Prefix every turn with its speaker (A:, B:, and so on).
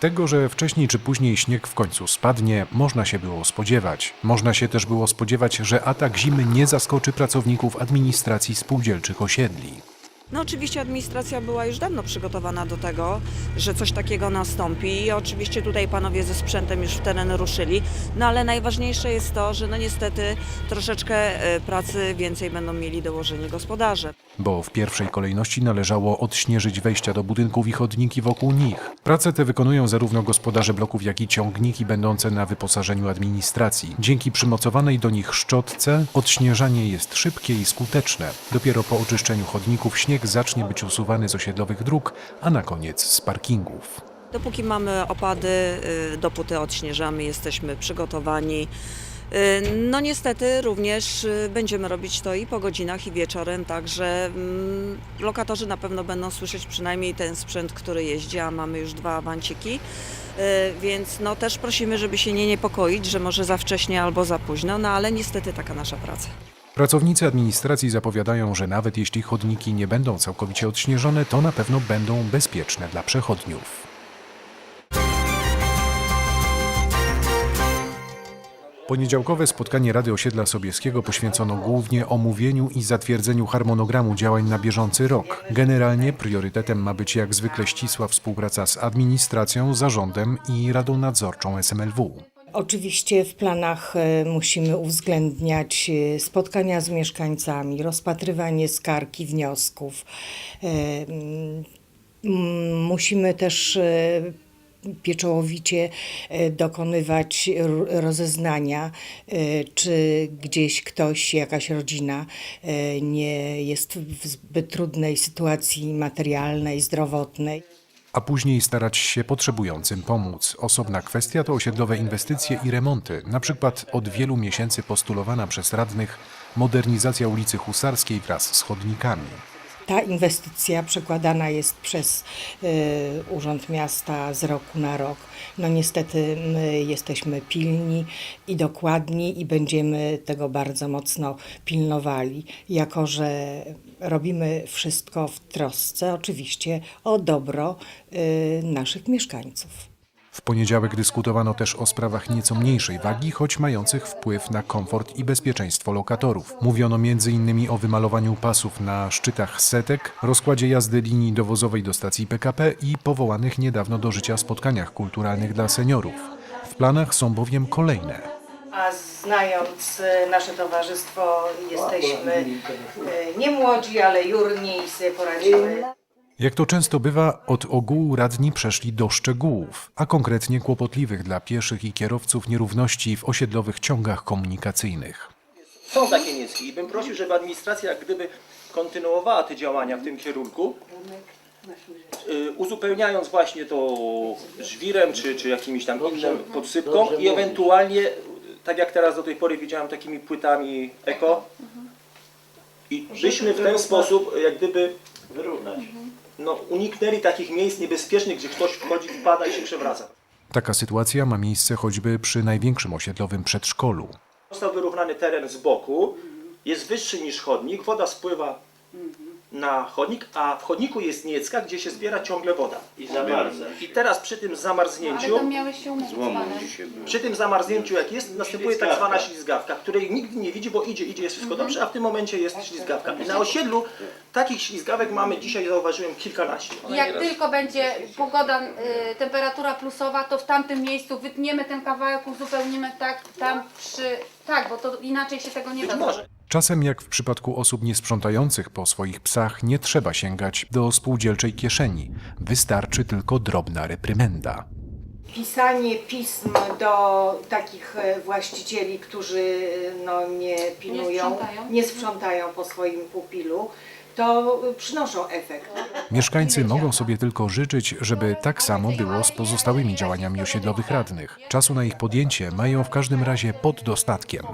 A: Tego, że wcześniej czy później śnieg w końcu spadnie, można się było spodziewać. Można się też było spodziewać, że atak zimy nie zaskoczy pracowników administracji spółdzielczych osiedli.
B: No oczywiście administracja była już dawno przygotowana do tego, że coś takiego nastąpi i oczywiście tutaj panowie ze sprzętem już w teren ruszyli, no ale najważniejsze jest to, że no niestety troszeczkę e, pracy więcej będą mieli dołożeni gospodarze.
A: bo w pierwszej kolejności należało odśnieżyć wejścia do budynków i chodniki wokół nich. Prace te wykonują zarówno gospodarze bloków, jak i ciągniki będące na wyposażeniu administracji. Dzięki przymocowanej do nich szczotce odśnieżanie jest szybkie i skuteczne. Dopiero po oczyszczeniu chodników śnieg zacznie być usuwany z osiedlowych dróg, a na koniec z parkingów.
B: Dopóki mamy opady, y, dopóty odśnieżamy, jesteśmy przygotowani. Y, No niestety również y, będziemy robić to i po godzinach i wieczorem, także mm, lokatorzy na pewno będą słyszeć przynajmniej ten sprzęt, który jeździ, a mamy już dwa awanciki, więc no też prosimy, żeby się nie niepokoić, że może za wcześnie albo za późno, no ale niestety taka nasza praca.
A: Pracownicy administracji zapowiadają, że nawet jeśli chodniki nie będą całkowicie odśnieżone, to na pewno będą bezpieczne dla przechodniów. Poniedziałkowe spotkanie Rady Osiedla Sobieskiego poświęcono głównie omówieniu i zatwierdzeniu harmonogramu działań na bieżący rok. Generalnie priorytetem ma być jak zwykle ścisła współpraca z administracją, zarządem i Radą Nadzorczą SMLW.
C: Oczywiście w planach e, musimy uwzględniać e, spotkania z mieszkańcami, rozpatrywanie skarg i wniosków. E, mm, Musimy też pieczołowicie dokonywać rozeznania, czy gdzieś ktoś, jakaś rodzina nie jest w zbyt trudnej sytuacji materialnej, zdrowotnej.
A: A później starać się potrzebującym pomóc. Osobna kwestia to osiedlowe inwestycje i remonty. Na przykład od wielu miesięcy postulowana przez radnych modernizacja ulicy Husarskiej wraz z chodnikami.
C: Ta inwestycja przekładana jest przez y, Urząd Miasta z roku na rok. No niestety my jesteśmy pilni i dokładni i będziemy tego bardzo mocno pilnowali, jako że robimy wszystko w trosce oczywiście o dobro y, naszych mieszkańców.
A: W poniedziałek dyskutowano też o sprawach nieco mniejszej wagi, choć mających wpływ na komfort i bezpieczeństwo lokatorów. Mówiono m.in. o wymalowaniu pasów na szczytach setek, rozkładzie jazdy linii dowozowej do stacji PKP i powołanych niedawno do życia spotkaniach kulturalnych dla seniorów. W planach są bowiem kolejne.
C: A znając e, nasze towarzystwo, jesteśmy e, nie młodzi, ale jurni i sobie poradzimy.
A: Jak to często bywa, od ogółu radni przeszli do szczegółów, a konkretnie kłopotliwych dla pieszych i kierowców nierówności w osiedlowych ciągach komunikacyjnych.
D: Są takie niski i bym prosił, żeby administracja jak gdyby kontynuowała te działania w tym kierunku, y, uzupełniając właśnie to żwirem czy, czy jakimiś tam inną podsypką i ewentualnie, tak jak teraz do tej pory widziałem, takimi płytami eko. I byśmy w ten sposób jak gdyby
E: wyrównać.
D: no, uniknęli takich miejsc niebezpiecznych, gdzie ktoś wchodzi, wpada i się przewraca.
A: Taka sytuacja ma miejsce choćby przy największym osiedlowym przedszkolu.
D: Został wyrównany teren z boku, jest wyższy niż chodnik, woda spływa na chodnik, a w chodniku jest niecka, gdzie się zbiera ciągle woda.
E: I zamarza.
D: I teraz przy tym
F: Ale
D: zamarznięciu,
F: tam miałeś się umówić z panem.
D: przy tym zamarznięciu jak jest, następuje tak zwana ślizgawka, której nikt nie widzi, bo idzie, idzie, jest wszystko dobrze, a w tym momencie jest ślizgawka. I na osiedlu takich ślizgawek mamy dzisiaj, zauważyłem, kilkanaście.
F: Jak tylko będzie pogoda, y, temperatura plusowa, to w tamtym miejscu wytniemy ten kawałek, uzupełnimy tak, tam przy... Tak, bo to inaczej się tego nie
D: Być
F: da.
D: może.
A: Czasem, jak w przypadku osób niesprzątających po swoich psach, nie trzeba sięgać do spółdzielczej kieszeni. Wystarczy tylko drobna reprymenda.
C: Pisanie pism do takich e, właścicieli, którzy no, nie pilnują,
F: sprzątają.
C: nie sprzątają po swoim pupilu, to e, przynoszą efekt.
A: Mieszkańcy mogą sobie tylko życzyć, żeby tak samo było z pozostałymi działaniami osiedlowych radnych. Czasu na ich podjęcie mają w każdym razie pod dostatkiem.